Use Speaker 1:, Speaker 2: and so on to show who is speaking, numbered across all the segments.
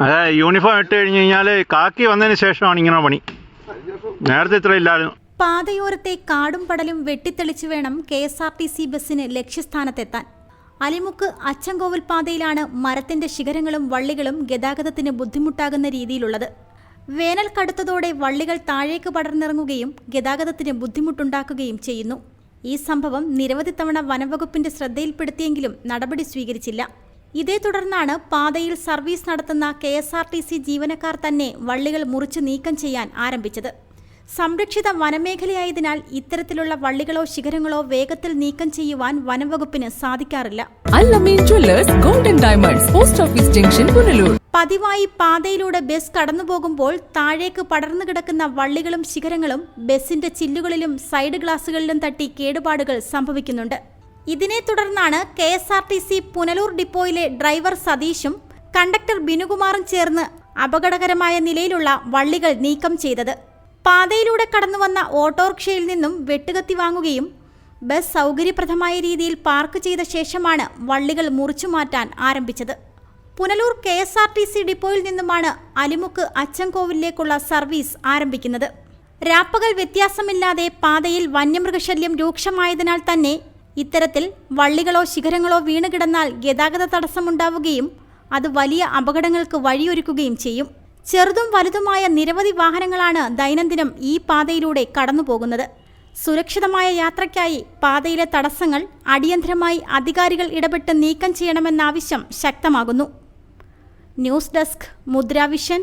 Speaker 1: അതെ യൂണിഫോം ഇട്ട് കഴിഞ്ഞു കഴിഞ്ഞാൽ കാക്കി വന്നതിന് ശേഷമാണ് ഇങ്ങനെ പണി. നേരത്തെ ഇത്ര ഇല്ലായിരുന്നു.
Speaker 2: പാതയോരത്തെ കാടും പടലും വെട്ടിത്തെളിച്ചു വേണം K S R T C ബസ്സിന് ലക്ഷ്യസ്ഥാനത്തെത്താൻ. അലിമുക്ക് അച്ചൻകോവിൽ പാതയിലാണ് മരത്തിന്റെ ശിഖരങ്ങളും വള്ളികളും ഗതാഗതത്തിന് ബുദ്ധിമുട്ടാകുന്ന രീതിയിലുള്ളത്. വേനൽ കടുത്തതോടെ വള്ളികൾ താഴേക്ക് പടർന്നിറങ്ങുകയും ഗതാഗതത്തിന് ബുദ്ധിമുട്ടുണ്ടാക്കുകയും ചെയ്യുന്നു. ഈ സംഭവം നിരവധി തവണ വനംവകുപ്പിന്റെ ശ്രദ്ധയിൽപ്പെടുത്തിയെങ്കിലും നടപടി സ്വീകരിച്ചില്ല. ഇതേ തുടർന്നാണ് പാതയിൽ സർവീസ് നടത്തുന്ന K S R T C ജീവനക്കാർ തന്നെ വള്ളികൾ മുറിച്ച് നീക്കം ചെയ്യാൻ ആരംഭിച്ചത്. സംരക്ഷിത വനമേഖലയായതിനാൽ ഇത്തരത്തിലുള്ള വള്ളികളോ ശിഖരങ്ങളോ വേഗത്തിൽ നീക്കം ചെയ്യുവാൻ വനംവകുപ്പിന് സാധിക്കാറില്ല.
Speaker 3: Golden diamonds post office junction Punalur
Speaker 2: പതിവായി പാതയിലൂടെ ബസ് കടന്നുപോകുമ്പോൾ താഴേക്ക് പടർന്നു കിടക്കുന്ന വള്ളികളും ശിഖരങ്ങളും ബസിന്റെ ചില്ലുകളിലും സൈഡ് ഗ്ലാസുകളിലും തട്ടി കേടുപാടുകൾ സംഭവിക്കുന്നുണ്ട്. ഇതിനെ തുടർന്നാണ് K S R T C Punalur ഡിപ്പോയിലെ driver സതീഷും കണ്ടക്ടർ ബിനുകുമാറും ചേർന്ന് അപകടകരമായ നിലയിലുള്ള വള്ളികൾ നീക്കം ചെയ്തത്. പാതയിലൂടെ കടന്നുവന്ന ഓട്ടോറിക്ഷയിൽ നിന്നും വെട്ടുകത്തി വാങ്ങുകയും ബസ് സൗകര്യപ്രദമായ രീതിയിൽ പാർക്ക് ചെയ്ത ശേഷമാണ് വള്ളികൾ മുറിച്ചു മാറ്റാൻ ആരംഭിച്ചത്. Punalur K S R T C ഡിപ്പോയിൽ നിന്നുമാണ് അലിമുക്ക് അച്ചൻകോവിലേക്കുള്ള സർവീസ് ആരംഭിക്കുന്നത്. രാപ്പകൽ വ്യത്യാസമില്ലാതെ പാതയിൽ വന്യമൃഗശല്യം രൂക്ഷമായതിനാൽ തന്നെ ഇത്തരത്തിൽ വള്ളികളോ ശിഖരങ്ങളോ വീണുകിടന്നാൽ ഗതാഗത തടസ്സമുണ്ടാവുകയും അത് വലിയ അപകടങ്ങൾക്ക് വഴിയൊരുക്കുകയും ചെയ്യും. ചെറുതും വലുതുമായ നിരവധി വാഹനങ്ങളാണ് ദൈനംദിനം ഈ പാതയിലൂടെ കടന്നുപോകുന്നത്. സുരക്ഷിതമായ യാത്രയ്ക്കായി പാതയിലെ തടസ്സങ്ങൾ അടിയന്തരമായി അധികാരികൾ ഇടപെട്ട് നീക്കം ചെയ്യണമെന്ന ആവശ്യം ശക്തമാകുന്നു. News desk Mudra Vision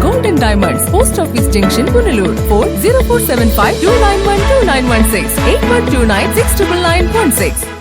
Speaker 3: diamonds post office junction Punalur four zero four seven five two nine one two nine one six eight one two nine six triple nine one six